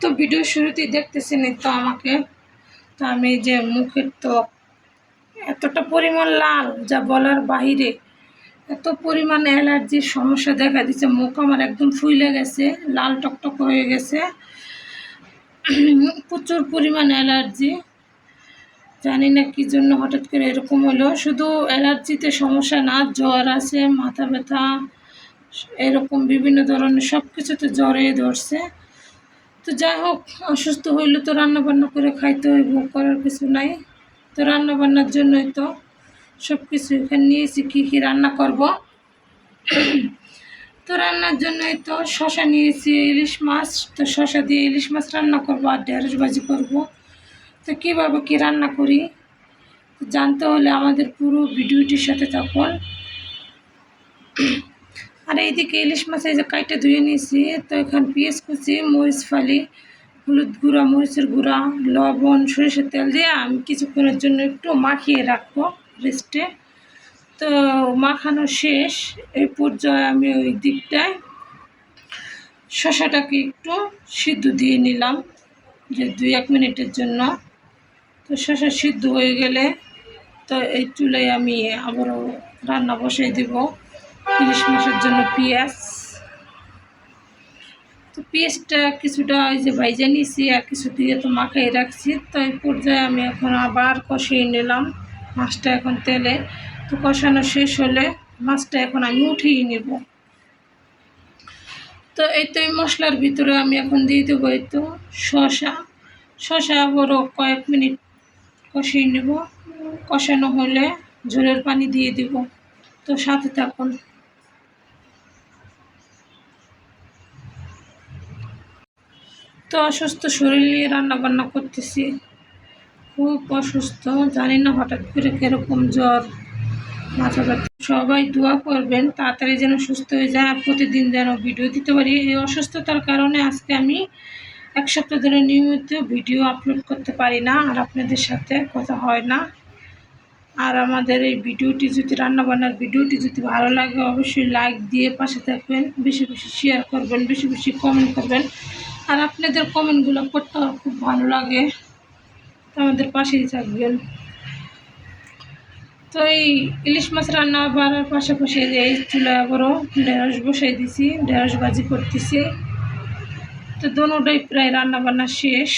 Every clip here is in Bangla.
তো ভিডিও শুরুতেই দেখতেছেন তো আমাকে। তো আমি যে মুখের ত্বক, এতটা পরিমাণ লাল যা বলার বাইরে এত পরিমাণ অ্যালার্জির সমস্যা দেখা দিচ্ছে। মুখ আমার একদম ফুইলে গেছে, লাল টকটক হয়ে গেছে। প্রচুর পরিমাণ অ্যালার্জি। জানি না কী জন্য হঠাৎ করে এরকম হলো। শুধু অ্যালার্জিতে সমস্যা না, জ্বর আছে, মাথা ব্যথা, এরকম বিভিন্ন ধরনের সব কিছুতে জ্বরে ধরছে। তো যাই হোক, অসুস্থ হইলে তো রান্না বান্না করে খাইতে হইব, করার কিছু নাই। তো রান্না বান্নার জন্যই তো সব কিছু এখানে নিয়েছি, কী কী রান্না করব। তো রান্নার জন্যই তো শশা নিয়েছি, ইলিশ মাছ। তো শশা দিয়ে ইলিশ মাছ রান্না করব আর ঢেঁড়স ভাজি করব। তো কীভাবে কী রান্না করি? জানতে হলে আমাদের পুরো ভিডিওটির সাথে থাকুন। আর এইদিকে ইলিশ মাছ এই যে কাইটা ধুয়ে নিয়েছি, তো এখানে পেঁয়াজ কুচি, মরিচ ফালি, হলুদ গুঁড়া, মরিচের গুঁড়া, লবণ, সরিষার তেল দিয়ে আমি কিছুক্ষণের জন্য একটু মাখিয়ে রাখব রেস্টে তো মাখানো শেষ এই পর্যায়ে আমি ওই দিকটায় শশাটাকে একটু সিদ্ধ দিয়ে নিলাম, যে দুই এক মিনিটের জন্য। তো শশা সিদ্ধ হয়ে গেলে তো এই চুলায় আমি আবারও রান্না বসাই দিব। ইলিশ মাছের জন্য পেঁয়াজ তো পেঁয়াজটা কিছুটা ওই যে ভাইজা নিয়েছি, আর কিছু দিয়ে তো মাখাই রাখছি। তো এই পর্যায়ে আমি এখন আবার কষিয়ে নিলাম মাছটা এখন তেলে। তো কষানো শেষ হলে মাছটা এখন আমি উঠিয়ে নেব। তো এই তো এই মশলার ভিতরে আমি এখন দিয়ে দেবো এই তো শশা শশা বড় কয়েক মিনিট কষিয়ে নেব। কষানো হলে ঝোলের পানি দিয়ে দিব। তো সাথে থাকুন। তো অসুস্থ শরীর নিয়ে রান্না বান্না করতেছি। খুব অসুস্থ, জানি না হঠাৎ করে কীরকম জ্বর, মাথা ব্যথা। সবাই দোয়া করবেন, তাড়াতাড়ি যেন সুস্থ হয়ে যায় আর প্রতিদিন যেন ভিডিও দিতে পারি। এই অসুস্থতার কারণে আজকে আমি এক সপ্তাহ ধরে নিয়মিত ভিডিও আপলোড করতে পারি না আর আপনাদের সাথে কথা হয় না। আর আমাদের এই ভিডিওটি যদি, রান্নাবান্নার ভিডিওটি যদি ভালো লাগে, অবশ্যই লাইক দিয়ে পাশে থাকবেন, বেশি বেশি শেয়ার করবেন, বেশি বেশি কমেন্ট করবেন। আর আপনাদের কমেন্টগুলো করতে আমার খুব ভালো লাগে। আমাদের পাশেই থাকবেন। তো এই ইলিশ মাছ রান্না বাড়ার পাশাপাশি এই চুলায় আবারও ঢেঁড়স বসাই দিছি, ঢেঁড়স ভাজি করতেছি। তো দোনোটাই প্রায় রান্না বান্না শেষ।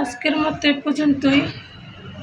আজকের মতো এ পর্যন্তই।